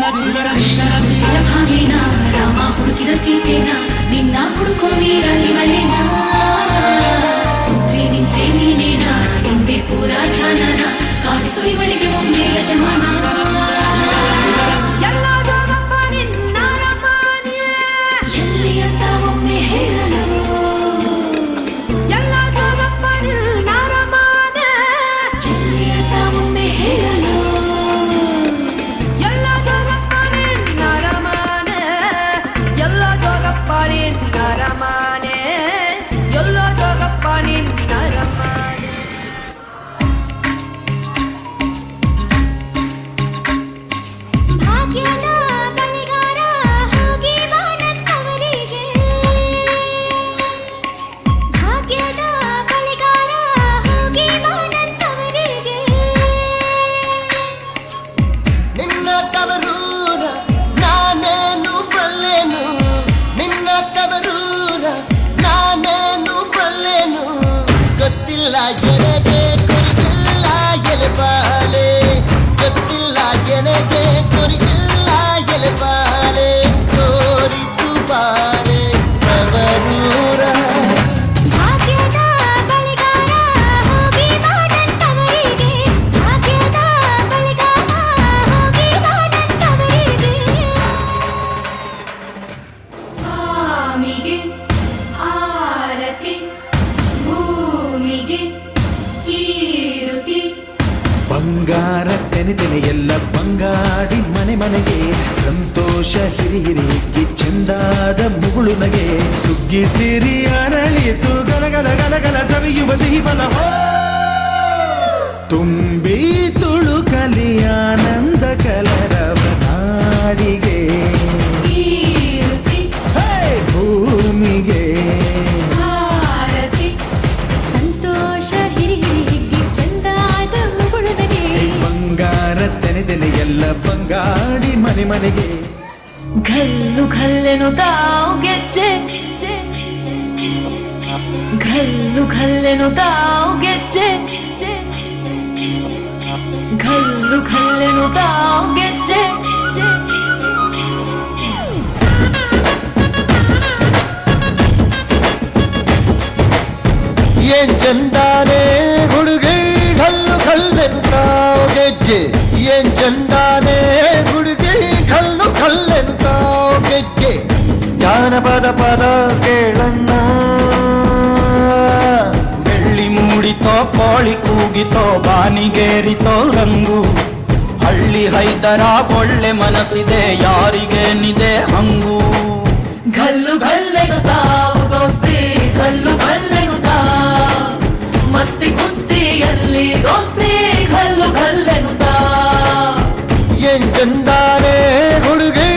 కృష్ణ ప్రియ భామేనా రామా పుడుకిన సీతేనా? నిన్నా పుడుకో మీరా ஒரு இல்லா எழுப்பா ಬಂಗಾಡಿ ಮನೆ ಮನೆಗೆ, ಸಂತೋಷ ಹಿರಿ ಕಿ ಚೆಂದಾದ ಮುಗುಳು ನಗೆ. ಸುಗ್ಗಿ ಸಿರಿ ಅರಳಿತು ಗಲಗಲ ಗಲಗಲ ಸವಿಯುವ ಸಿಹಿ ಬಲ. ಹೋ! ತುಂಬಿ ತುಳು ಆನಂದ ತೆನೆ ಎಲ್ಲ ಬಂಗಾಡಿ ಮನೆ ಮನೆಗೆ ಘಲ್ಲು ಘಲ್ಲೆನು ತಾವು ಗೆಜ್ಜೆ ಘಲ್ಲು ಘಲ್ಲೆನು ತಾವು ಗೆಜ್ಜೆ ಘಲ್ಲು ಘಲ್ಲೆನು ತಾವು ಗೆಜ್ಜೆ ಏನ್ ಚಂದಾನೆ ಕಲ್ಲೆನುತ್ತಾವ್ ಗೆಜ್ಜೆ ಏನ್ ಚಂದಾನೆ ಹುಡುಗಿ ಕಲ್ಲು ಕಲ್ಲೆನುತ್ತಾವ್ ಗೆಜ್ಜೆ ಜಾನಪದ ಪದ ಕೇಳಣ್ಣ ಬೆಳ್ಳಿ ಮೂಡಿತೋ ಕೋಳಿ ಕೂಗಿತೋ ಬಾನಿಗೇರಿತೋ ರಂಗು ಹಳ್ಳಿ ಹೈದರ ಒಳ್ಳೆ ಮನಸ್ಸಿದೆ ಯಾರಿಗೇನಿದೆ ಹಂಗು ಘಲ್ಲು ಘಲ್ಲೆನು ತಾವು ದೋಸ್ತಿ ಘಲ್ಲು செந்தானே குடுகே